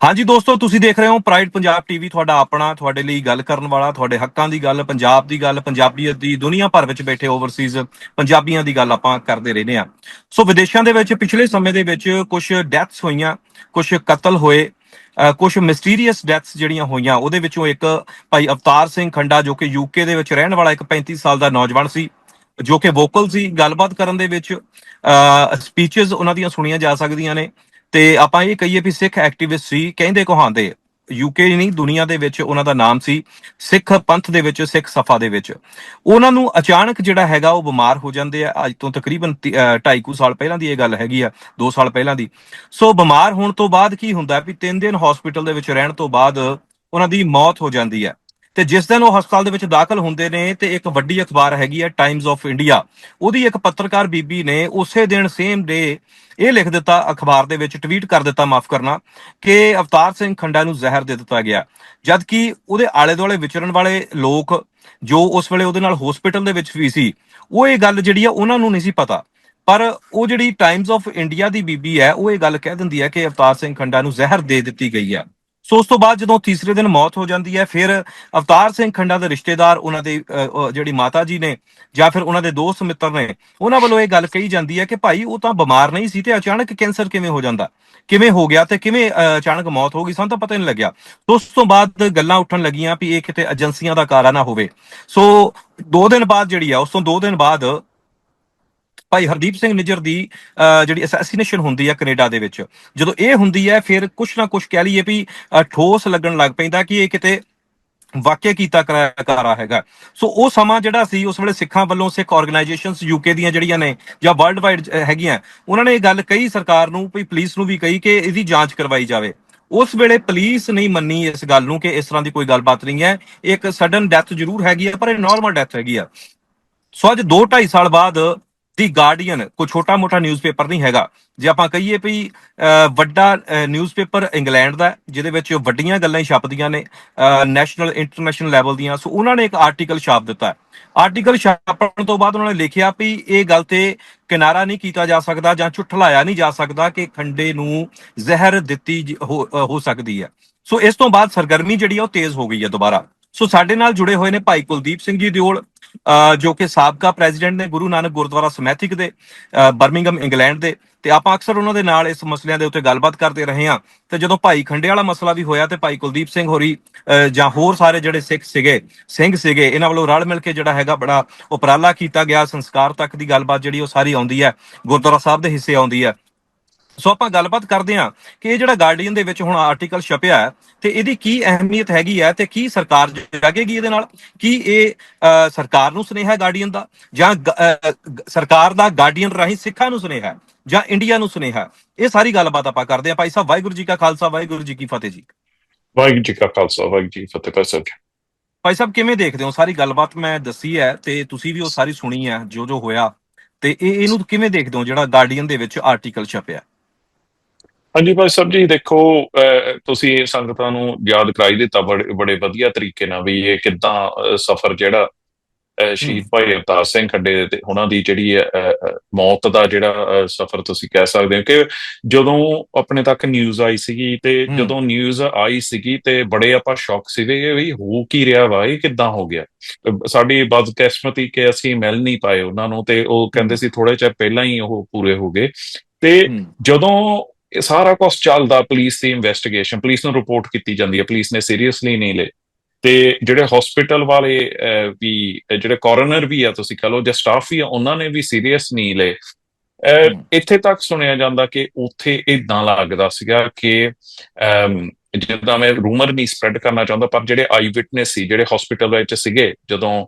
ਹਾਂਜੀ ਦੋਸਤੋ, ਤੁਸੀਂ ਦੇਖ ਰਹੇ ਹੋ ਪ੍ਰਾਈਡ ਪੰਜਾਬ ਟੀਵੀ ਤੁਹਾਡਾ ਆਪਣਾ, ਤੁਹਾਡੇ ਲਈ ਗੱਲ ਕਰਨ ਵਾਲਾ, ਤੁਹਾਡੇ ਹੱਕਾਂ ਦੀ ਗੱਲ, ਪੰਜਾਬ ਦੀ ਗੱਲ ਪੰਜਾਬੀਅਤ ਦੀ ਦੁਨੀਆ ਭਰ ਵਿੱਚ ਬੈਠੇ ਓਵਰਸੀਜ਼ ਪੰਜਾਬੀਆਂ ਦੀ ਗੱਲ ਆਪਾਂ ਕਰਦੇ ਰਹਿੰਦੇ ਆ ਸੋ ਵਿਦੇਸ਼ਾਂ ਦੇ ਵਿੱਚ ਪਿਛਲੇ ਸਮੇਂ ਦੇ ਵਿੱਚ ਕੁਝ ਡੈਥਸ ਹੋਈਆਂ ਕੁਝ ਕਤਲ ਹੋਏ ਕੁਝ ਮਿਸਟੀਰੀਅਸ ਡੈਥਸ ਜਿਹੜੀਆਂ ਹੋਈਆਂ, ਉਹਦੇ ਵਿੱਚੋਂ ਇੱਕ ਭਾਈ ਅਵਤਾਰ ਸਿੰਘ ਖੰਡਾ ਜੋ ਕਿ ਯੂਕੇ ਦੇ ਵਿੱਚ ਰਹਿਣ ਵਾਲਾ ਇੱਕ 35 ਸਾਲ ਦਾ ਨੌਜਵਾਨ ਸੀ, ਜੋ ਕਿ ਵੋਕਲ ਸੀ। ਗੱਲਬਾਤ ਕਰਨ ਦੇ ਵਿੱਚ ਸਪੀਚਸ ਉਹਨਾਂ ਦੀਆਂ ਸੁਣੀਆਂ ਜਾ ਸਕਦੀਆਂ ਨੇ। ਤੇ ਆਪਾਂ ਇਹ ਕਹੀਏ ਵੀ ਸਿੱਖ ਐਕਟਿਵਿਸਟ ਸੀ, ਕਹਿੰਦੇ ਕਹਾਂਦੇ ਯੂਕੇ ਨਹੀਂ, ਦੁਨੀਆ ਦੇ ਵਿੱਚ ਉਹਨਾਂ ਦਾ ਨਾਮ ਸੀ ਸਿੱਖ ਪੰਥ ਦੇ ਵਿੱਚ, ਸਿੱਖ ਸਫਾ ਦੇ ਵਿੱਚ। ਉਹਨਾਂ ਨੂੰ ਅਚਾਨਕ ਜਿਹੜਾ ਹੈਗਾ ਉਹ ਬਿਮਾਰ ਹੋ ਜਾਂਦੇ ਆ। ਅੱਜ ਤੋਂ ਤਕਰੀਬਨ 2.5 ਕੁ ਸਾਲ ਪਹਿਲਾਂ ਦੀ ਇਹ ਗੱਲ ਹੈਗੀ ਆ 2 ਸਾਲ ਪਹਿਲਾਂ ਦੀ। ਸੋ ਬਿਮਾਰ ਹੋਣ ਤੋਂ ਬਾਅਦ ਕੀ ਹੁੰਦਾ ਵੀ 3 ਦਿਨ ਹਸਪੀਟਲ ਦੇ ਵਿੱਚ ਰਹਿਣ ਤੋਂ ਬਾਅਦ ਉਹਨਾਂ ਦੀ ਮੌਤ ਹੋ ਜਾਂਦੀ ਹੈ ਤੇ ਜਿਸ ਦਿਨ ਉਹ ਹਸਪਤਾਲ ਦੇ ਵਿੱਚ ਦਾਖਲ ਹੁੰਦੇ ਨੇ ਤੇ ਇੱਕ ਵੱਡੀ ਅਖਬਾਰ ਹੈਗੀ ਹੈ ਟਾਈਮਜ਼ ਆਫ ਇੰਡੀਆ ਉਹਦੀ ਇੱਕ ਪੱਤਰਕਾਰ ਬੀਬੀ ਨੇ ਉਸੇ ਦਿਨ ਸੇਮ ਡੇ ਇਹ ਲਿਖ ਦਿੱਤਾ, ਅਖਬਾਰ ਦੇ ਵਿੱਚ ਟਵੀਟ ਕਰ ਦਿੱਤਾ, ਮਾਫ ਕਰਨਾ, ਕਿ ਅਵਤਾਰ ਸਿੰਘ ਖੰਡਾ ਨੂੰ ਜ਼ਹਿਰ ਦੇ ਦਿੱਤਾ ਗਿਆ। ਜਦ ਕਿ ਉਹਦੇ ਆਲੇ ਦੁਆਲੇ ਵਿਚਰਨ ਵਾਲੇ ਲੋਕ ਜੋ ਉਸ ਵੇਲੇ ਉਹਦੇ ਨਾਲ ਹਸਪੀਟਲ ਦੇ ਵਿੱਚ ਵੀ ਸੀ, ਉਹ ਇਹ ਗੱਲ ਜਿਹੜੀ ਆ ਉਹਨਾਂ ਨੂੰ ਨਹੀਂ ਸੀ ਪਤਾ। ਪਰ ਉਹ ਜਿਹੜੀ ਟਾਈਮਸ ਆਫ ਇੰਡੀਆ ਦੀ ਬੀਬੀ ਹੈ, ਉਹ ਇਹ ਗੱਲ ਕਹਿ ਦਿੰਦੀ ਹੈ ਕਿ ਅਵਤਾਰ ਸਿੰਘ ਖੰਡਾ ਨੂੰ ਜ਼ਹਿਰ ਦੇ ਦਿੱਤੀ ਗਈ ਹੈ ਸੋ ਉਸ ਤੋਂ ਬਾਅਦ ਜਦੋਂ ਤੀਸਰੇ ਦਿਨ ਮੌਤ ਹੋ ਜਾਂਦੀ ਹੈ, ਫਿਰ ਅਵਤਾਰ ਸਿੰਘ ਖੰਡਾ ਦੇ ਰਿਸ਼ਤੇਦਾਰ ਉਹਨਾਂ ਦੇ ਜਿਹੜੀ ਮਾਤਾ ਜੀ ਨੇ ਜਾਂ ਫਿਰ ਉਹਨਾਂ ਦੇ ਦੋਸਤ ਮਿੱਤਰ ਨੇ, ਉਹਨਾਂ ਵੱਲੋਂ ਇਹ ਗੱਲ ਕਹੀ ਜਾਂਦੀ ਹੈ ਕਿ ਭਾਈ ਉਹ ਤਾਂ ਬਿਮਾਰ ਨਹੀਂ ਸੀ ਤੇ ਅਚਾਨਕ ਕੈਂਸਰ ਕਿਵੇਂ ਹੋ ਜਾਂਦਾ? ਕਿਵੇਂ ਹੋ ਗਿਆ ਤੇ ਕਿਵੇਂ ਅਚਾਨਕ ਮੌਤ ਹੋ ਗਈ? ਸਾਨੂੰ ਤਾਂ ਪਤਾ ਨਹੀਂ ਲੱਗਿਆ। ਉਸ ਤੋਂ ਬਾਅਦ ਗੱਲਾਂ ਉੱਠਣ ਲੱਗੀਆਂ ਵੀ ਇਹ ਕਿਤੇ ਏਜੰਸੀਆਂ ਦਾ ਕਾਰਾ ਨਾ ਹੋਵੇ। ਸੋ 2 ਦਿਨ ਬਾਅਦ ਜਿਹੜੀ ਆ, ਉਸ ਤੋਂ 2 ਦਿਨ ਬਾਅਦ ਭਾਈ ਹਰਦੀਪ ਸਿੰਘ ਨਿਜਰ ਦੀ ਜਿਹੜੀ ਅਸੈਸੀਨੇਸ਼ਨ ਹੁੰਦੀ ਹੈ ਕੈਨੇਡਾ ਦੇ ਵਿੱਚ, ਜਦੋਂ ਇਹ ਹੁੰਦੀ ਹੈ, ਫਿਰ ਕੁਛ ਨਾ ਕੁਛ ਕਹਿ ਲਈਏ ਵੀ ਠੋਸ ਲੱਗਣ ਲੱਗ ਪੈਂਦਾ ਕਿ ਇਹ ਕਿਤੇ ਵਾਕਿਆ ਕੀਤਾ ਕਰਾ ਹੈਗਾ। ਸੋ ਉਹ ਸਮਾਂ ਜਿਹੜਾ ਸੀ, ਉਸ ਵੇਲੇ ਸਿੱਖਾਂ ਵੱਲੋਂ, ਸਿੱਖ ਆਰਗੇਨਾਈਜੇਸ਼ਨਸ ਯੂਕੇ ਦੀਆਂ ਜਿਹੜੀਆਂ ਨੇ, ਜਾਂ ਵਰਲਡ ਵਾਈਡ ਹੈਗੀਆਂ, ਉਹਨਾਂ ਨੇ ਇਹ ਗੱਲ ਕਹੀ ਸਰਕਾਰ ਨੂੰ, ਵੀ ਪੁਲਿਸ ਨੂੰ ਵੀ ਕਹੀ ਕਿ ਇਹਦੀ ਜਾਂਚ ਕਰਵਾਈ ਜਾਵੇ। ਉਸ ਵੇਲੇ ਪੁਲਿਸ ਨਹੀਂ ਮੰਨੀ ਇਸ ਗੱਲ ਨੂੰ ਕਿ ਇਸ ਤਰ੍ਹਾਂ ਦੀ ਕੋਈ ਗੱਲਬਾਤ ਨਹੀਂ ਹੈ। ਇੱਕ ਸਡਨ ਡੈਥ ਜ਼ਰੂਰ ਹੈਗੀ ਹੈ ਪਰ ਇਹ ਨਾਰਮਲ ਡੈਥ ਹੈਗੀ ਆ। ਸੋ ਅੱਜ 2 2.5 ਸਾਲ ਬਾਅਦ ਦੀ ਗਾਰਡੀਅਨ ਕੋਈ ਛੋਟਾ-ਮੋਟਾ ਨਿਊਜ਼ਪੇਪਰ ਨਹੀਂ ਹੈਗਾ। ਜੇ ਆਪਾਂ ਕਹੀਏ ਵੀ ਵੱਡਾ ਨਿਊਜ਼ਪੇਪਰ ਇੰਗਲੈਂਡ ਦਾ ਜਿਹਦੇ ਵਿੱਚ ਵੱਡੀਆਂ ਗੱਲਾਂ ਹੀ ਛਪਦੀਆਂ ਨੇ ਨੈਸ਼ਨਲ ਇੰਟਰਨੈਸ਼ਨਲ ਲੈਵਲ ਦੀਆਂ। ਸੋ ਉਹਨਾਂ ਨੇ ਇੱਕ ਆਰਟੀਕਲ ਛਾਪ ਦਿੱਤਾ ਆਰਟੀਕਲ ਛਾਪਣ ਤੋਂ ਬਾਅਦ ਉਹਨਾਂ ਨੇ ਲਿਖਿਆ ਵੀ ਇਹ ਗੱਲ ਤੇ ਕਿਨਾਰਾ ਨਹੀਂ ਕੀਤਾ ਜਾ ਸਕਦਾ ਜਾਂ ਝੁੱਠਲਾਇਆ ਨਹੀਂ ਜਾ ਸਕਦਾ ਕਿ ਖੰਡੇ ਨੂੰ ਜ਼ਹਿਰ ਦਿੱਤੀ ਹੋ ਸਕਦੀ ਹੈ। ਸੋ ਇਸ ਤੋਂ ਬਾਅਦ ਸਰਗਰਮੀ ਜਿਹੜੀ ਆ ਉਹ ਤੇਜ਼ ਹੋ ਗਈ ਹੈ ਦੁਬਾਰਾ। ਸੋ ਸਾਡੇ ਨਾਲ ਜੁੜੇ ਹੋਏ ਨੇ ਭਾਈ ਕੁਲਦੀਪ ਸਿੰਘ ਜੀ ਦਿਓਲ ਜੋ ਕਿ ਸਾਬਕਾ ਪ੍ਰੈਜ਼ੀਡੈਂਟ ਨੇ ਗੁਰੂ ਨਾਨਕ ਗੁਰਦੁਆਰਾ ਸਮੈਥਿਕ ਦੇ ਬਰਮਿੰਗਮ ਇੰਗਲੈਂਡ ਦੇ। ਤੇ ਆਪਾਂ ਅਕਸਰ ਉਹਨਾਂ ਦੇ ਨਾਲ ਇਸ ਮਸਲਿਆਂ ਦੇ ਉੱਤੇ ਗੱਲਬਾਤ ਕਰਦੇ ਰਹੇ ਹਾਂ। ਤੇ ਜਦੋਂ ਭਾਈ ਖੰਡੇ ਵਾਲਾ ਮਸਲਾ ਵੀ ਹੋਇਆ ਤੇ ਭਾਈ ਕੁਲਦੀਪ ਸਿੰਘ ਹੋਰੀ ਜਾਂ ਹੋਰ ਸਾਰੇ ਜਿਹੜੇ ਸਿੱਖ ਸੀਗੇ, ਸਿੰਘ ਸੀਗੇ, ਇਹਨਾਂ ਵੱਲੋਂ ਰਲ ਮਿਲ ਕੇ ਜਿਹੜਾ ਹੈਗਾ ਬੜਾ ਉਪਰਾਲਾ ਕੀਤਾ ਗਿਆ। ਸੰਸਕਾਰ ਤੱਕ ਦੀ ਗੱਲਬਾਤ ਜਿਹੜੀ ਉਹ ਸਾਰੀ ਆਉਂਦੀ ਹੈ, ਗੁਰਦੁਆਰਾ ਸਾਹਿਬ ਦੇ ਹਿੱਸੇ ਆਉਂਦੀ ਹੈ। ਸੋ ਆਪਾਂ ਗੱਲਬਾਤ ਕਰਦੇ ਹਾਂ ਕਿ ਇਹ ਜਿਹੜਾ ਗਾਰਡੀਅਨ ਦੇ ਵਿੱਚ ਹੁਣ ਆਰਟੀਕਲ ਛਪਿਆ ਹੈ ਤੇ ਇਹਦੀ ਕੀ ਅਹਿਮੀਅਤ ਹੈਗੀ ਹੈ ਤੇ ਕੀ ਸਰਕਾਰ ਜਾਗੇਗੀ ਇਹਦੇ ਨਾਲ? ਕੀ ਇਹ ਸਰਕਾਰ ਨੂੰ ਸੁਨੇਹਾ ਹੈ ਗਾਰਡੀਅਨ ਦਾ? ਜਾਂ ਸਰਕਾਰ ਦਾ ਗਾਰਡੀਅਨ ਰਾਹੀਂ ਸਿੱਖਾਂ ਨੂੰ ਸੁਨੇਹਾ ਜਾਂ ਇੰਡੀਆ ਨੂੰ ਸੁਨੇਹਾ ਇਹ ਸਾਰੀ ਗੱਲਬਾਤ ਆਪਾਂ ਕਰਦੇ ਹਾਂ। ਭਾਈ ਸਾਹਿਬ ਵਾਹਿਗੁਰੂ ਜੀ ਕਾ ਖਾਲਸਾ ਵਾਹਿਗੁਰੂ ਜੀ ਕੀ ਫਤਿਹ ਜੀ। ਵਾਹਿਗੁਰੂ ਜੀ ਕਾ ਖਾਲਸਾ ਵਾਹਿਗੁਰੂ ਜੀ ਫਤਿਹ। ਭਾਈ ਸਾਹਿਬ ਭਾਈ ਸਾਹਿਬ ਕਿਵੇਂ ਦੇਖਦੇ ਹੋ? ਸਾਰੀ ਗੱਲਬਾਤ ਮੈਂ ਦੱਸੀ ਹੈ ਤੇ ਤੁਸੀਂ ਵੀ ਉਹ ਸਾਰੀ ਸੁਣੀ ਹੈ ਜੋ ਜੋ ਹੋਇਆ। ਤੇ ਇਹ ਇਹਨੂੰ ਕਿਵੇਂ ਦੇਖਦੇ ਹੋ ਜਿਹੜਾ ਗਾਰਡੀਅਨ ਦੇ ਵਿੱਚ ਆਰਟੀਕਲ ਛਪਿਆ? ਹਾਂਜੀ ਭਾਈ ਸਾਹਿਬ ਜੀ ਦੇਖੋ ਤੁਸੀਂ ਇਹ ਸੰਗਤਾਂ ਨੂੰ ਯਾਦ ਕਰਾਈ ਦਿੱਤਾ ਬੜੇ ਬੜੇ ਵਧੀਆ ਤਰੀਕੇ ਨਾਲ ਵੀ ਇਹ ਕਿੱਦਾਂ ਸਫ਼ਰ ਜਿਹੜਾ ਸ਼ਹੀਦ ਭਾਈ ਅਵਤਾਰ ਸਿੰਘ ਖੱਡੇ ਤੇ ਉਹਨਾਂ ਦੀ ਜਿਹੜੀ ਮੌਤ ਦਾ ਜਿਹੜਾ ਸਫ਼ਰ ਤੁਸੀਂ ਕਹਿ ਸਕਦੇ ਹੋ ਕਿ ਜਦੋਂ ਆਪਣੇ ਤੱਕ ਨਿਊਜ਼ ਆਈ ਸੀਗੀ ਤੇ ਜਦੋਂ ਨਿਊਜ਼ ਆਈ ਸੀਗੀ ਤੇ ਬੜੇ ਆਪਾਂ ਸ਼ੌਕ ਸੀਗੇ ਵੀ ਹੋ ਕੀ ਰਿਹਾ ਵਾ ਇਹ ਕਿੱਦਾਂ ਹੋ ਗਿਆ। ਸਾਡੀ ਬਦਕਿਸਮਤੀ ਕਿ ਅਸੀਂ ਮਿਲ ਨਹੀਂ ਪਾਏ ਉਹਨਾਂ ਨੂੰ ਤੇ ਉਹ ਕਹਿੰਦੇ ਸੀ ਥੋੜੇ ਚਿਰ ਪਹਿਲਾਂ ਹੀ ਉਹ ਪੂਰੇ ਹੋ ਗਏ। ਤੇ ਜਦੋਂ ਇਹ ਸਾਰਾ ਕੁਝ ਚੱਲਦਾ ਪੁਲਿਸ ਦੀ ਇਨਵੈਸਟੀਗੇਸ਼ਨ ਪੁਲਿਸ ਨੂੰ ਰਿਪੋਰਟ ਕੀਤੀ ਜਾਂਦੀ ਹੈ ਪੁਲਿਸ ਨੇ ਸੀਰੀਅਸਲੀ ਨਹੀਂ ਲੇ ਤੇ ਜਿਹੜੇ ਹਸਪੀਟਲ ਵਾਲੇ ਵੀ ਜਿਹੜੇ ਕੋਰਨਰ ਵੀ ਆ ਤੁਸੀਂ ਕਹ ਲਓ ਜਾਂ ਸਟਾਫ ਵੀ ਆ ਉਹਨਾਂ ਨੇ ਵੀ ਸੀਰੀਅਸ ਨਹੀਂ ਲੇ ਇੱਥੇ ਤੱਕ ਸੁਣਿਆ ਜਾਂਦਾ ਕਿ ਉੱਥੇ ਇਦਾਂ ਲੱਗਦਾ ਸੀਗਾ ਕਿ ਜਿੱਦਾਂ ਮੈਂ ਰੂਮਰ ਨਹੀਂ ਸਪਰੈਡ ਕਰਨਾ ਚਾਹੁੰਦਾ ਪਰ ਜਿਹੜੇ ਆਈ ਵਿਟਨੈਸ ਸੀ ਜਿਹੜੇ ਹਸਪੀਟਲ ਵਿੱਚ ਸੀਗੇ ਜਦੋਂ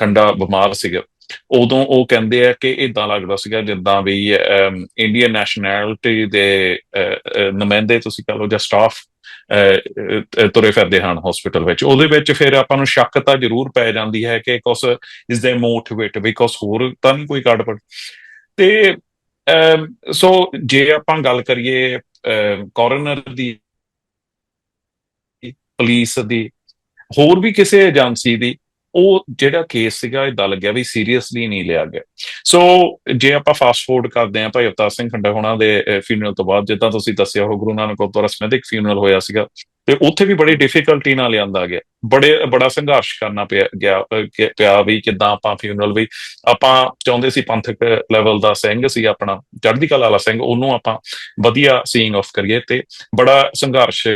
ਖੰਡਾ ਬਿਮਾਰ ਸੀਗਾ ਉਦੋਂ ਉਹ ਕਹਿੰਦੇ ਆ ਕਿ ਇਦਾਂ ਲੱਗਦਾ ਸੀਗਾ ਜਿੱਦਾਂ ਵੀ ਇੰਡੀਅਨ ਨੈਸ਼ਨੈਲਿਟੀ ਦੇ ਨੁਮਾਇੰਦੇ ਤੁਸੀਂ ਕਹ ਲਓ ਜਾਂ ਸਟਾਫ ਤੁਰੇ ਫਿਰਦੇ ਹਨ ਹਸਪੀਟਲ ਵਿੱਚ। ਉਹਦੇ ਵਿੱਚ ਫਿਰ ਆਪਾਂ ਨੂੰ ਸ਼ੱਕ ਤਾਂ ਜ਼ਰੂਰ ਪੈ ਜਾਂਦੀ ਹੈ ਕਿ ਕੁਸ ਇਸ ਦੇ ਮੋਟੀਵੇਟ ਬਿਕੋਜ਼ ਹੋਰ ਤਾਂ ਨਹੀਂ ਕੋਈ ਕਾਰਡਪੜ ਤੇ ਸੋ ਜੇ ਆਪਾਂ ਗੱਲ ਕਰੀਏ ਕੋਰਨਰ ਦੀ ਪੁਲਿਸ ਦੀ, ਹੋਰ ਵੀ ਕਿਸੇ ਏਜੰਸੀ ਦੀ ਉਹ ਜਿਹੜਾ ਕੇਸ ਸੀਗਾ ਇਦਾਂ ਲੱਗਿਆ ਵੀ ਸੀਰੀਅਸਲੀ ਨਹੀਂ ਲਿਆ ਗਿਆ। ਸੋ ਜੇ ਆਪਾਂ ਫਾਸਟ ਫੋਰਡ ਕਰਦੇ ਹਾਂ, ਭਾਈ ਅਵਤਾਰ ਸਿੰਘ ਖੰਡਾ ਹੋਣਾ ਦੇ ਫਿਊਨਰਲ ਤੋਂ ਬਾਅਦ, ਜਿੱਦਾਂ ਤੁਸੀਂ ਦੱਸਿਆ, ਉਹ ਗੁਰੂ ਨਾਨਕ ਗੁਰਦੁਆਰਾ ਸਮੇਤਿਕ ਫਿਊਨਰਲ ਹੋਇਆ ਸੀਗਾ, ਤੇ ਉੱਥੇ ਵੀ ਬੜੀ ਡਿਫਿਕਲਟੀ ਨਾਲ ਲਿਆਂਦਾ ਗਿਆ। ਬੜੇ, ਬੜਾ ਸੰਘਰਸ਼ ਕਰਨਾ ਪਿਆ, ਗਿਆ ਪਿਆ ਵੀ ਕਿਦਾਂ ਆਪਾਂ ਫਿਊਨਰਲ ਵੀ, ਆਪਾਂ ਚਾਹੁੰਦੇ ਸੀ ਪੰਥਕ ਲੈਵਲ ਦਾ ਸਿੰਘ ਸੀ ਆਪਣਾ, ਚੜ੍ਹਦੀ ਕਲਾ ਵਾਲਾ ਸਿੰਘ, ਉਹਨੂੰ ਆਪਾਂ ਵਧੀਆ ਸੀਇੰਗ ਆਫ ਕਰੀਏ, ਤੇ ਬੜਾ ਸੰਘਰਸ਼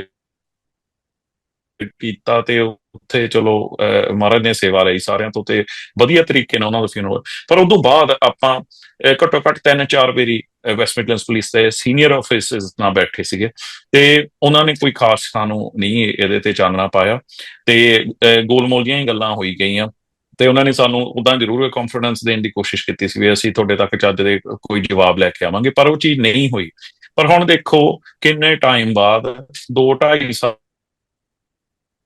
ਕੀਤਾ ਤੇ ਉੱਥੇ ਚਲੋ ਮਹਾਰਾਜ ਨੇ ਸੇਵਾ ਲਈ ਸਾਰਿਆਂ ਤੋਂ ਤੇ ਵਧੀਆ ਤਰੀਕੇ ਨਾਲ ਉਹਨਾਂ ਦਾ ਫਿਊਨਰਲ ਪਰ ਉਦੋਂ ਬਾਅਦ ਆਪਾਂ ਘੱਟੋ ਘੱਟ ਤਿੰਨ ਚਾਰ ਵਾਰੀ ਵੈਸਟ ਮਿਡਲੈਂਡਸ ਪੁਲਿਸ ਦੇ ਸੀਨੀਅਰ ਆਫੀਸਰਸ ਨਾਲ ਬੈਠੇ ਸੀਗੇ। ਤੇ ਉਹਨਾਂ ਨੇ ਕੋਈ ਖਾਸ ਸਾਨੂੰ ਨਹੀਂ ਇਹਦੇ ਤੇ ਚਾਨਣਾ ਪਾਇਆ। ਤੇ ਅਹ, ਗੋਲਮੋਲ ਦੀਆਂ ਹੀ ਗੱਲਾਂ ਹੋਈ ਗਈਆਂ। ਤੇ ਉਹਨਾਂ ਨੇ ਸਾਨੂੰ ਉਦਾਂ ਜ਼ਰੂਰ ਕੰਫੀਡੈਂਸ ਦੇਣ ਦੀ ਕੋਸ਼ਿਸ਼ ਕੀਤੀ ਸੀ ਵੀ ਅਸੀਂ ਤੁਹਾਡੇ ਤੱਕ ਚੱਜ ਦੇ ਕੋਈ ਜਵਾਬ ਲੈ ਕੇ ਆਵਾਂਗੇ ਪਰ ਉਹ ਚੀਜ਼ ਨਹੀਂ ਹੋਈ। ਪਰ ਹੁਣ ਦੇਖੋ ਕਿੰਨੇ ਟਾਈਮ ਬਾਅਦ 2.5 ਸਾਲ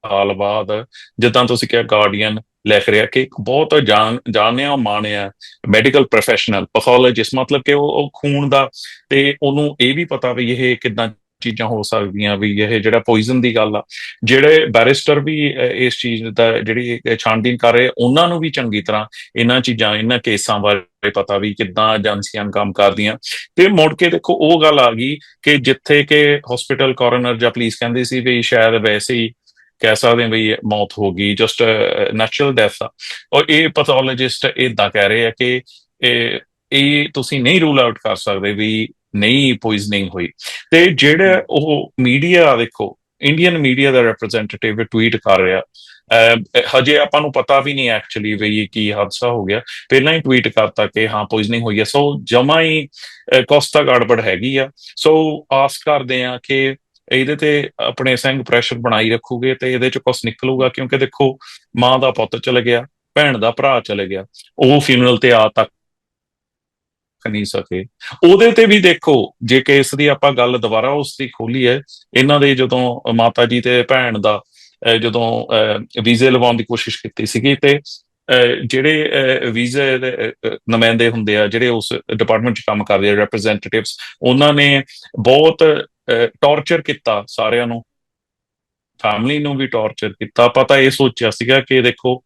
ਸਾਲ ਬਾਅਦ ਜਿੱਦਾਂ ਤੁਸੀਂ ਕਿਹਾ ਗਾਰਡੀਅਨ ਲਿਖ ਰਿਹਾ ਕਿ ਬਹੁਤ ਜਾਣ, ਜਾਣਿਆ, ਮਾਣਿਆ ਮੈਡੀਕਲ ਪ੍ਰੋਫੈਸ਼ਨਲ ਪੈਥੋਲੋਜਿਸਟ ਮਤਲਬ ਕਿ ਉਹ ਖੂਨ ਦਾ ਤੇ ਉਹਨੂੰ ਇਹ ਵੀ ਪਤਾ ਵੀ ਇਹ ਕਿਦਾਂ ਚੀਜ਼ਾਂ ਹੋ ਸਕਦੀਆਂ ਵੀ ਇਹ ਜਿਹੜਾ ਪੋਇਜ਼ਨ ਦੀ ਗੱਲ ਆ। ਜਿਹੜੇ ਬੈਰਿਸਟਰ ਵੀ ਇਸ ਚੀਜ਼ ਦਾ ਜਿਹੜੀ ਛਾਣਬੀਨ ਕਰ ਰਹੇ, ਉਹਨਾਂ ਨੂੰ ਵੀ ਚੰਗੀ ਤਰ੍ਹਾਂ ਇਹਨਾਂ ਚੀਜ਼ਾਂ, ਇਹਨਾਂ ਕੇਸਾਂ ਬਾਰੇ ਪਤਾ ਵੀ ਕਿੱਦਾਂ ਏਜੰਸੀਆਂ ਕੰਮ ਕਰਦੀਆਂ। ਤੇ ਮੁੜ ਕੇ ਦੇਖੋ, ਉਹ ਗੱਲ ਆ ਗਈ ਕਿ ਜਿੱਥੇ ਕਿ ਹਸਪੀਟਲ ਕੋਰਨਰ ਜਾਂ ਪੁਲਿਸ ਕਹਿੰਦੇ ਸੀ ਵੀ ਸ਼ਾਇਦ ਵੈਸੇ ਹੀ ਕਹਿ ਸਕਦੇ ਹਾਂ ਵੀ ਮੌਤ ਹੋ ਗਈ ਜਸਟ ਨੈਚੁਰਲ ਡੈਥ ਆ। ਔਰ ਇਹ ਪੈਥੋਲੋਜਿਸਟ ਇਦਾਂ ਕਹਿ ਰਹੇ ਆ ਕਿ ਇਹ ਇਹ ਤੁਸੀਂ ਨਹੀਂ ਰੂਲ ਆਊਟ ਕਰ ਸਕਦੇ ਵੀ ਨਹੀਂ ਪੋਇਜ਼ਨਿੰਗ ਹੋਈ। ਤੇ ਜਿਹੜਾ ਉਹ ਮੀਡੀਆ ਦੇਖੋ ਇੰਡੀਅਨ ਮੀਡੀਆ ਦਾ ਰਿਪਰੈਜ਼ੈਂਟੇਟਿਵ ਟਵੀਟ ਕਰ ਰਿਹਾ। ਹਜੇ ਆਪਾਂ ਨੂੰ ਪਤਾ ਵੀ ਨਹੀਂ ਐਕਚੁਅਲੀ ਵੀ ਇਹ ਕੀ ਹਾਦਸਾ ਹੋ ਗਿਆ। ਪਹਿਲਾਂ ਹੀ ਟਵੀਟ ਕਰਤਾ ਕਿ ਹਾਂ ਪੋਇਜ਼ਨਿੰਗ ਹੋਈ ਹੈ ਸੋ ਜਮਾ ਹੀ ਕੋਸਤਾ ਗੜਬੜ ਹੈਗੀ ਆ। ਸੋ ਆਸ ਕਰਦੇ ਆ ਕਿ ਇਹਦੇ ਤੇ ਆਪਣੇ ਸਿੰਘ ਪ੍ਰੈਸ਼ਰ ਬਣਾਈ ਰੱਖੂਗੇ ਤੇ ਇਹਦੇ ਚ ਕੁਝ ਨਿਕਲੂਗਾ ਕਿਉਂਕਿ ਦੇਖੋ ਮਾਂ ਦਾ ਪੁੱਤ ਚਲੇ ਗਿਆ ਭੈਣ ਦਾ ਭਰਾ ਚਲੇ ਗਿਆ ਉਹ ਫਿਊਨਰਲ ਤੇ ਆ ਤੱਕ ਨਹੀਂ ਸਕੇ। ਉਹਦੇ ਤੇ ਵੀ ਦੇਖੋ ਜੇ ਕੇਸ ਦੀ ਆਪਾਂ ਗੱਲ ਦੁਬਾਰਾ ਉਸ ਦੀ ਖੋਲੀ ਹੈ ਇਹਨਾਂ ਦੇ ਜਦੋਂ ਮਾਤਾ ਜੀ ਤੇ ਭੈਣ ਦਾ ਜਦੋਂ ਅਹ, ਵੀਜ਼ੇ ਲਵਾਉਣ ਦੀ ਕੋਸ਼ਿਸ਼ ਕੀਤੀ ਸੀਗੀ ਤੇ ਅਹ, ਜਿਹੜੇ ਅਹ, ਵੀਜ਼ੇ ਦੇ ਅਹ, ਨੁਮਾਇੰਦੇ ਹੁੰਦੇ ਆ ਜਿਹੜੇ ਉਸ ਡਿਪਾਰਟਮੈਂਟ 'ਚ ਕੰਮ ਕਰਦੇ ਆ ਰਿਪਰੈਜ਼ੈਂਟੇਟਿਵਸ ਉਹਨਾਂ ਨੇ ਬਹੁਤ ਟੌਰਚਰ ਕੀਤਾ ਸਾਰਿਆਂ ਨੂੰ। ਫੈਮਿਲੀ ਨੂੰ ਵੀ ਟੌਰਚਰ ਕੀਤਾ। ਪਤਾ ਇਹ ਸੋਚਿਆ ਸੀਗਾ ਕਿ ਦੇਖੋ,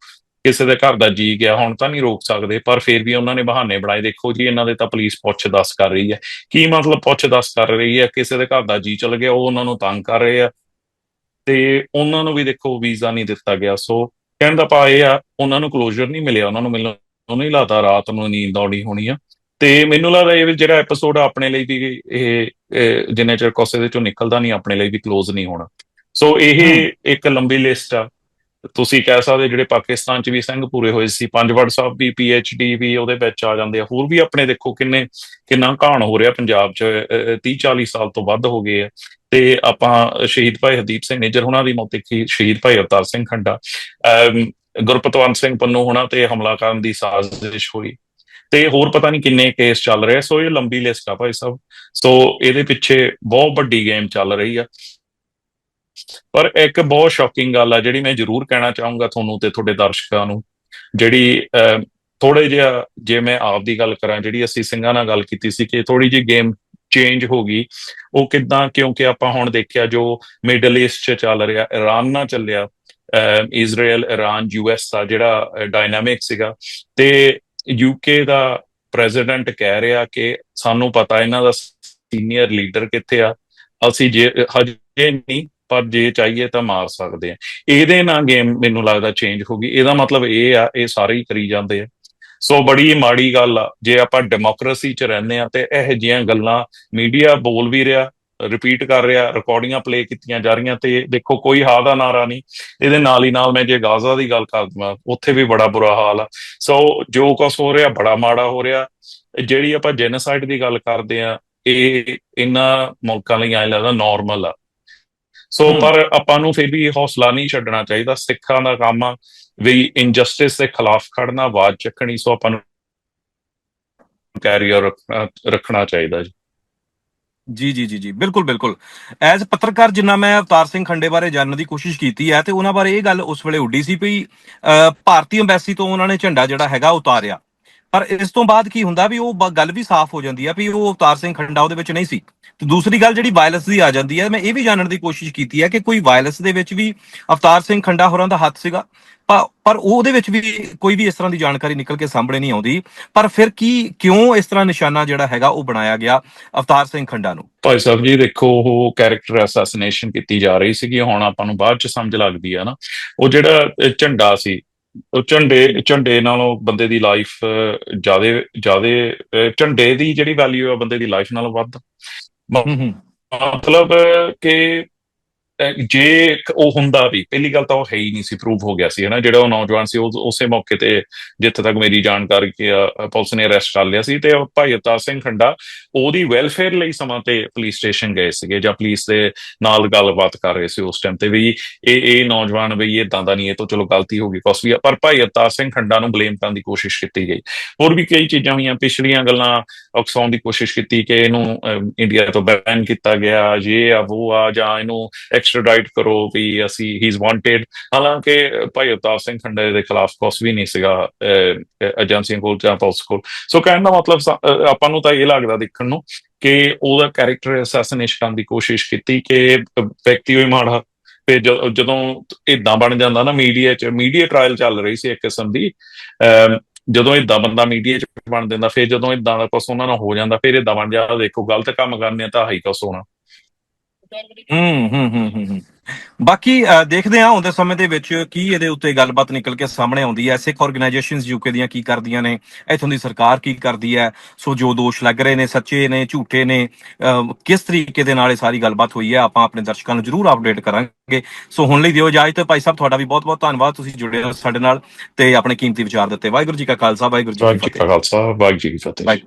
ਕਿਸੇ ਦੇ ਘਰ ਦਾ ਜੀ ਗਿਆ, ਹੁਣ ਤਾਂ ਨਹੀਂ ਰੋਕ ਸਕਦੇ, ਪਰ ਫਿਰ ਵੀ ਉਹਨਾਂ ਨੇ ਬਹਾਨੇ ਬਣਾਏ। ਦੇਖੋ ਜੀ, ਇਹਨਾਂ ਦੇ ਤਾਂ ਪੁਲਿਸ ਪੁੱਛ ਦੱਸ ਕਰ ਰਹੀ ਹੈ। ਕੀ ਮਤਲਬ ਪੁੱਛ ਦੱਸ ਕਰ ਰਹੀ ਹੈ? ਕਿਸੇ ਦੇ ਘਰ ਦਾ ਜੀ ਚਲ ਗਿਆ, ਉਹ ਉਹਨਾਂ ਨੂੰ ਤੰਗ ਕਰ ਰਹੇ ਆ। ਤੇ ਉਹਨਾਂ ਨੂੰ ਵੀ ਦੇਖੋ, ਵੀਜ਼ਾ ਨਹੀਂ ਦਿੱਤਾ ਗਿਆ। ਸੋ ਕਹਿਣ ਦਾ ਭਾਵ ਇਹ ਆ, ਉਹਨਾਂ ਨੂੰ ਕਲੋਜ਼ਰ ਨਹੀਂ ਮਿਲਿਆ। ਉਹਨਾਂ ਨੂੰ ਮਿਲਣ ਉਹਨੂੰ ਹੀ ਲੱਗਦਾ ਰਾਤ ਨੂੰ ਨੀਂਦ ਆਉਣੀ ਹੋਣੀ ਆ। ਤੇ ਮੈਨੂੰ ਲੱਗਦਾ ਇਹ ਵੀ ਜਿਹੜਾ ਐਪੀਸੋਡ ਆਪਣੇ ਲਈ ਵੀ ਇਹ ਜਿੰਨੇ ਚਿਰ ਕੋਸੇ ਦੇ ਚੋਂ ਨਿਕਲਦਾ ਨਹੀਂ ਆਪਣੇ ਲਈ ਵੀ ক্লোਜ਼ ਨਹੀਂ ਹੋਣਾ। ਸੋ ਇਹ ਇੱਕ ਲੰਬੀ ਲਿਸਟ ਆ। ਤੁਸੀਂ ਕਹਿ ਸਕਦੇ ਜਿਹੜੇ ਪਾਕਿਸਤਾਨ ਚ ਵੀ ਸਿੰਘ ਪੂਰੇ ਹੋਏ ਸੀ ਪੰਜਵੜ ਸਾਹਿਬ ਵੀ ਡੀ ਵੀ ਉਹਦੇ ਵਿੱਚ ਆ ਜਾਂਦੇ ਆ। ਹੋਰ ਵੀ ਆਪਣੇ ਦੇਖੋ ਕਿੰਨੇ ਕਿੰਨਾ ਘਾਣ ਹੋ ਰਿਹਾ ਪੰਜਾਬ ਚ 30 40 ਸਾਲ ਤੋਂ ਵੱਧ ਹੋ ਗਏ ਆ। ਤੇ ਆਪਾਂ ਸ਼ਹੀਦ ਭਾਈ ਹਰਦੀਪ ਸਿੰਘ ਨਿੱਜਰ ਹੁਣਾਂ ਦੀ ਮੌਤ ਦੇਖੀ ਸ਼ਹੀਦ ਭਾਈ ਅਵਤਾਰ ਸਿੰਘ ਖੰਡਾ ਗੁਰਪਤਵੰਤ ਸਿੰਘ ਪੰਨੂ ਹੁਣਾਂ ਤੇ ਹਮਲਾ ਕਰਨ ਦੀ ਸਾਜ਼ਿਸ਼ ਹੋਈ। ਤੇ ਹੋਰ ਪਤਾ ਨਹੀਂ ਕਿੰਨੇ ਕੇਸ ਚੱਲ ਰਹੇ। ਸੋ ਇਹ ਲੰਬੀ ਲਿਸਟ ਆ ਭਾਈ ਸਾਹਿਬ। ਸੋ ਇਹਦੇ ਪਿੱਛੇ ਬਹੁਤ ਵੱਡੀ ਗੇਮ ਚੱਲ ਰਹੀ ਆ। ਪਰ ਇੱਕ ਬਹੁਤ ਸ਼ੌਕਿੰਗ ਗੱਲ ਆ ਜਿਹੜੀ ਮੈਂ ਜ਼ਰੂਰ ਕਹਿਣਾ ਚਾਹੂੰਗਾ ਤੁਹਾਨੂੰ ਤੇ ਤੁਹਾਡੇ ਦਰਸ਼ਕਾਂ ਨੂੰ ਜਿਹੜੀ ਥੋੜੇ ਜਿਹਾ ਜੇ ਮੈਂ ਆਪ ਦੀ ਗੱਲ ਕਰਾਂ ਜਿਹੜੀ ਅਸੀਂ ਸਿੰਘਾਂ ਨਾਲ ਗੱਲ ਕੀਤੀ ਸੀ ਕਿ ਥੋੜੀ ਜਿਹੀ ਗੇਮ ਚੇਂਜ ਹੋ ਗਈ ਉਹ ਕਿਦਾਂ ਕਿਉਂਕਿ ਆਪਾਂ ਹੁਣ ਦੇਖਿਆ ਜੋ ਮਿਡਲ ਈਸਟ 'ਚ ਚੱਲ ਰਿਹਾ ਇਰਾਨ ਨਾਲ ਚੱਲਿਆ ਅਹ, ਇਜ਼ਰਾਈਲ ਇਰਾਨ ਯੂਐਸ ਦਾ ਜਿਹੜਾ ਡਾਇਨਾਮਿਕ ਸੀਗਾ ਤੇ ਯੂਕੇ ਦਾ ਪ੍ਰੈਜ਼ੀਡੈਂਟ ਕਹਿ ਰਿਹਾ ਕਿ ਸਾਨੂੰ ਪਤਾ ਇਹਨਾਂ ਦਾ ਸੀਨੀਅਰ ਲੀਡਰ ਕਿੱਥੇ ਆ, ਅਸੀਂ ਜੇ, ਹਜੇ ਨਹੀਂ, ਪਰ ਜੇ ਚਾਹੀਏ ਤਾਂ ਮਾਰ ਸਕਦੇ ਆ। ਇਹਦੇ ਨਾਲ ਗੇਮ ਮੈਨੂੰ ਲੱਗਦਾ ਚੇਂਜ ਹੋ ਗਈ। ਇਹਦਾ ਮਤਲਬ ਇਹ ਆ, ਇਹ ਸਾਰੇ ਹੀ ਕਰੀ ਜਾਂਦੇ ਆ। ਸੋ ਬੜੀ ਮਾੜੀ ਗੱਲ ਆ। ਜੇ ਆਪਾਂ ਡੈਮੋਕ੍ਰੇਸੀ 'ਚ ਰਹਿੰਦੇ ਆ ਤੇ ਇਹੋ ਜਿਹੀਆਂ ਗੱਲਾਂ ਮੀਡੀਆ ਬੋਲ ਵੀ ਰਿਹਾ ਰਿਪੀਟ ਕਰ ਰਿਹਾ ਰਿਕਾਰਡਿੰਗਾਂ ਪਲੇ ਕੀਤੀਆਂ ਜਾ ਰਹੀਆਂ ਤੇ ਦੇਖੋ ਕੋਈ ਹਾ ਦਾ ਨਾਰਾ ਨਹੀਂ। ਇਹਦੇ ਨਾਲ ਹੀ ਨਾਲ ਮੈਂ ਜੇ ਗਾਜ਼ਾ ਦੀ ਗੱਲ ਕਰਦਾ ਉੱਥੇ ਵੀ ਬੜਾ ਬੁਰਾ ਹਾਲ ਆ। ਸੋ ਜੋ ਕੁਛ ਹੋ ਰਿਹਾ ਬੜਾ ਮਾੜਾ ਹੋ ਰਿਹਾ। ਜਿਹੜੀ ਆਪਾਂ ਜੈਨੋਸਾਈਡ ਦੀ ਗੱਲ ਕਰਦੇ ਆ ਇਹ ਇਹਨਾਂ ਮੁਲਕਾਂ ਲਈ ਐਂ ਲੱਗਦਾ ਨਾਰਮਲ ਆ। ਸੋ। ਪਰ ਆਪਾਂ ਨੂੰ ਫਿਰ ਵੀ ਹੌਸਲਾ ਨਹੀਂ ਛੱਡਣਾ ਚਾਹੀਦਾ। ਸਿੱਖਾਂ ਦਾ ਕੰਮ ਆ ਵੀ ਇਨਜਸਟਿਸ ਦੇ ਖਿਲਾਫ ਖੜਨਾ ਆਵਾਜ਼ ਚੱਕਣੀ ਸੋ ਆਪਾਂ ਨੂੰ ਕੈਰੀਅਰ ਰੱਖਣਾ ਚਾਹੀਦਾ ਜੀ। ਜੀ ਜੀ ਜੀ ਜੀ ਬਿਲਕੁਲ ਬਿਲਕੁਲ। ਐਜ਼ ਪੱਤਰਕਾਰ ਜਿੰਨਾ ਮੈਂ ਅਵਤਾਰ ਸਿੰਘ ਖੰਡੇ ਬਾਰੇ ਜਾਣਨ ਦੀ ਕੋਸ਼ਿਸ਼ ਕੀਤੀ ਹੈ ਤੇ ਉਹਨਾਂ ਬਾਰੇ ਇਹ ਗੱਲ ਉਸ ਵੇਲੇ ਉੱਡੀ ਸੀ ਵੀ ਅਹ, ਭਾਰਤੀ ਅੰਬੈਸੀ ਤੋਂ ਉਹਨਾਂ ਨੇ ਝੰਡਾ ਜਿਹੜਾ ਹੈਗਾ ਉਤਾਰਿਆ। ਪਰ ਇਸ ਤੋਂ ਬਾਅਦ ਕੀ ਹੁੰਦਾ ਵੀ ਉਹ ਗੱਲ ਵੀ ਸਾਫ਼ ਹੋ ਜਾਂਦੀ ਆ ਵੀ ਉਹ ਅਵਤਾਰ ਸਿੰਘ ਖੰਡਾ ਉਹਦੇ ਵਿੱਚ ਨਹੀਂ ਸੀ। ਤੇ ਦੂਸਰੀ ਗੱਲ ਜਿਹੜੀ ਵਾਇਲੈਂਸ ਦੀ ਆ ਜਾਂਦੀ ਹੈ ਮੈਂ ਇਹ ਵੀ ਜਾਣਨ ਦੀ ਕੋਸ਼ਿਸ਼ ਕੀਤੀ ਹੈ ਕਿ ਕੋਈ ਵਾਇਲੈਂਸ ਦੇ ਵਿੱਚ ਵੀ ਅਵਤਾਰ ਸਿੰਘ ਖੰਡਾ ਹੋਰਾਂ ਦਾ ਹੱਥ ਸੀਗਾ। ਪ- ਪਰ ਉਹਦੇ ਵਿੱਚ ਵੀ ਕੋਈ ਵੀ ਇਸ ਤਰ੍ਹਾਂ ਦੀ ਜਾਣਕਾਰੀ ਨਿਕਲ ਕੇ ਸਾਹਮਣੇ ਨਹੀਂ ਆਉਂਦੀ। ਪਰ ਫਿਰ ਕੀ, ਕਿਉਂ ਇਸ ਤਰ੍ਹਾਂ ਨਿਸ਼ਾਨਾ ਜਿਹੜਾ ਹੈਗਾ ਉਹ ਬਣਾਇਆ ਗਿਆ ਅਵਤਾਰ ਸਿੰਘ ਖੰਡਾ ਨੂੰ? ਭਾਈ ਸਾਹਿਬ ਜੀ, ਦੇਖੋ, ਉਹ ਕੈਰੈਕਟਰ ਅਸੈਸੀਨੇਸ਼ਨ ਕੀਤੀ ਜਾ ਰਹੀ ਸੀਗੀ। ਹੁਣ ਆਪਾਂ ਨੂੰ ਬਾਅਦ ਚ ਸਮਝ ਲੱਗਦੀ ਆ ਨਾ। ਉਹ ਜਿਹੜਾ ਝੰਡਾ ਸੀ ਉਹ ਝੰਡੇ ਝੰਡੇ ਨਾਲੋਂ ਬੰਦੇ ਦੀ ਲਾਈਫ ਜਿਆਦੇ ਜਿਆਦੇ ਝੰਡੇ ਦੀ ਜਿਹੜੀ ਵੈਲਿਊ ਆ ਬੰਦੇ ਦੀ ਲਾਈਫ ਨਾਲੋਂ ਵੱਧ। ਮਤਲਬ ਕਿ ਜੇ ਉਹ ਹੁੰਦਾ ਵੀ ਪਹਿਲੀ ਗੱਲ ਤਾਂ ਉਹ ਹੈ ਹੀ ਨਹੀਂ ਸੀ ਪ੍ਰੂਵ ਹੋ ਗਿਆ ਸੀ ਹਨਾ? ਜਿਹੜਾ ਉਹ ਨੌਜਵਾਨ ਸੀ ਉਹ ਉਸੇ ਮੌਕੇ ਤੇ ਜਿੱਥੇ ਤੱਕ ਮੇਰੀ ਜਾਣਕਾਰੀ ਕਿ ਪੁਲਿਸ ਨੇ ਅਰੈਸਟ ਕਰ ਲਿਆ ਸੀ ਤੇ ਭਾਈ ਅਵਤਾਰ ਸਿੰਘ ਖੰਡਾ ਉਹਦੀ ਵੈਲਫੇਅਰ ਲਈ ਸਮਾਂ ਤੇ ਪੁਲਿਸ ਸਟੇਸ਼ਨ ਗਏ ਸੀਗੇ ਜਾਂ ਪੁਲਿਸ ਦੇ ਨਾਲ ਗੱਲਬਾਤ ਕਰ ਰਹੇ ਸੀ ਉਸ ਟਾਈਮ ਤੇ ਵੀ ਇਹ ਇਹ ਨੌਜਵਾਨ ਵੀ ਇਹ ਦਾ ਨਹੀਂ ਇਹ ਤੋਂ ਚਲੋ ਗਲਤੀ ਹੋ ਗਈ ਕੁਛ ਆ, ਪਰ ਭਾਈ ਅਵਤਾਰ ਸਿੰਘ ਖੰਡਾ ਨੂੰ ਬਲੇਮ ਕਰਨ ਦੀ ਕੋਸ਼ਿਸ਼ ਕੀਤੀ ਗਈ। ਹੋਰ ਵੀ ਕਈ ਚੀਜ਼ਾਂ ਹੋਈਆਂ ਪਿਛਲੀਆਂ ਗੱਲਾਂ ਉਕਸਾਉਣ ਦੀ ਕੋਸ਼ਿਸ਼ ਕੀਤੀ ਕਿ ਇਹਨੂੰ ਇੰਡੀਆ ਤੋਂ ਬੈਨ ਕੀਤਾ ਗਿਆ ਜੇ ਆ ਉਹ ਆ ਜਾਂ ਇਹਨੂੰ ਐਕਸਟ੍ਰਾਡਾਈਟ ਕਰੋ ਵੀ ਅਸੀਂ ਹੀ ਇਜ਼ ਵਾਂਟਡ ਹਾਲਾਂਕਿ ਭਾਈ ਅਵਤਾਰ ਸਿੰਘ ਖੰਡੇ ਦੇ ਖਿਲਾਫ ਕੁਛ ਵੀ ਨਹੀਂ ਸੀਗਾ ਏਜੰਸੀਆਂ ਕੋਲ ਜਾਂ ਪੁਲਿਸ ਕੋਲ। ਸੋ ਕਹਿਣ ਦਾ ਮਤਲਬ ਆਪਾਂ ਨੂੰ ਤਾਂ ਇਹ ਲੱਗਦਾ ਦੇਖਣ ਨੂੰ ਕਿ ਉਹਦਾ ਕੈਰੈਕਟਰ ਅਸੈਸੀਨੇਸ਼ਨ ਕਰਨ ਦੀ ਕੋਸ਼ਿਸ਼ ਕੀਤੀ ਕਿ ਵਿਅਕਤੀ ਹੋਈ ਮਾੜਾ। ਤੇ ਜਦੋਂ ਇਦਾਂ ਬਣ ਜਾਂਦਾ ਨਾ ਮੀਡੀਆ 'ਚ ਮੀਡੀਆ ਟ੍ਰਾਇਲ ਚੱਲ ਰਹੀ ਸੀ ਇੱਕ ਕਿਸਮ ਦੀ। ਅਮ, ਜਦੋਂ ਇਦਾਂ ਬੰਦਾ ਮੀਡੀਆ 'ਚ ਬਣ ਦਿੰਦਾ ਫਿਰ ਜਦੋਂ ਇਦਾਂ ਦਾ ਕੁਛ ਉਹਨਾਂ ਨਾਲ ਹੋ ਜਾਂਦਾ ਫਿਰ ਇਦਾਂ ਬਣ ਜਾਂਦਾ ਦੇਖੋ ਗਲਤ ਕੰਮ ਕਰਨੇ ਤਾਂ ਹਾਈ ਕੁਛ ਹੋਣਾ। ਹੂੰ ਹੂੰ ਹੂੰ ਹੂੰ। ਬਾਕੀ ਦੇਖਦੇ ਹਾਂ ਆਉਂਦੇ ਸਮੇਂ ਦੇ ਵਿੱਚ ਕੀ ਇਹਦੇ ਉੱਤੇ ਗੱਲਬਾਤ ਨਿਕਲ ਕੇ ਸਾਹਮਣੇ ਆਉਂਦੀ ਹੈ। ਸਿੱਖ ਆਰਗੇਨਾਈਜੇਸ਼ਨਸ ਯੂਕੇ ਦੀਆਂ ਕੀ ਕਰਦੀਆਂ ਨੇ ਇਥੋਂ ਦੀ ਸਰਕਾਰ ਕੀ ਕਰਦੀ ਹੈ। ਸੋ ਜੋ ਦੋਸ਼ ਲੱਗ ਰਹੇ ਨੇ ਸੱਚੇ ਨੇ ਝੂਠੇ ਨੇ ਕਿਸ ਤਰੀਕੇ ਦੇ ਨਾਲ ਇਹ ਸਾਰੀ ਗੱਲਬਾਤ ਹੋਈ ਹੈ ਆਪਾਂ ਆਪਣੇ ਦਰਸ਼ਕਾਂ ਨੂੰ ਜਰੂਰ ਅਪਡੇਟ ਕਰਾਂਗੇ। ਸੋ ਹੁਣ ਲਈ ਦਿਓ ਇਜਾਜ਼ਤ। ਭਾਈ ਸਾਹਿਬ ਤੁਹਾਡਾ ਵੀ ਬਹੁਤ ਬਹੁਤ ਧੰਨਵਾਦ। ਤੁਸੀਂ ਜੁੜੇ ਹੋ ਸਾਡੇ ਨਾਲ ਤੇ ਆਪਣੇ ਕੀਮਤੀ ਵਿਚਾਰ ਦਿੱਤੇ। ਵਾਹਿਗੁਰੂ ਜੀ ਕਾ ਖਾਲਸਾ ਵਾਹਿਗੁਰੂ ਜੀ ਕੀ ਫਤਿਹ। ਵਾਹਿਗੁਰੂ ਜੀ ਕੀ ਫਤਿਹ।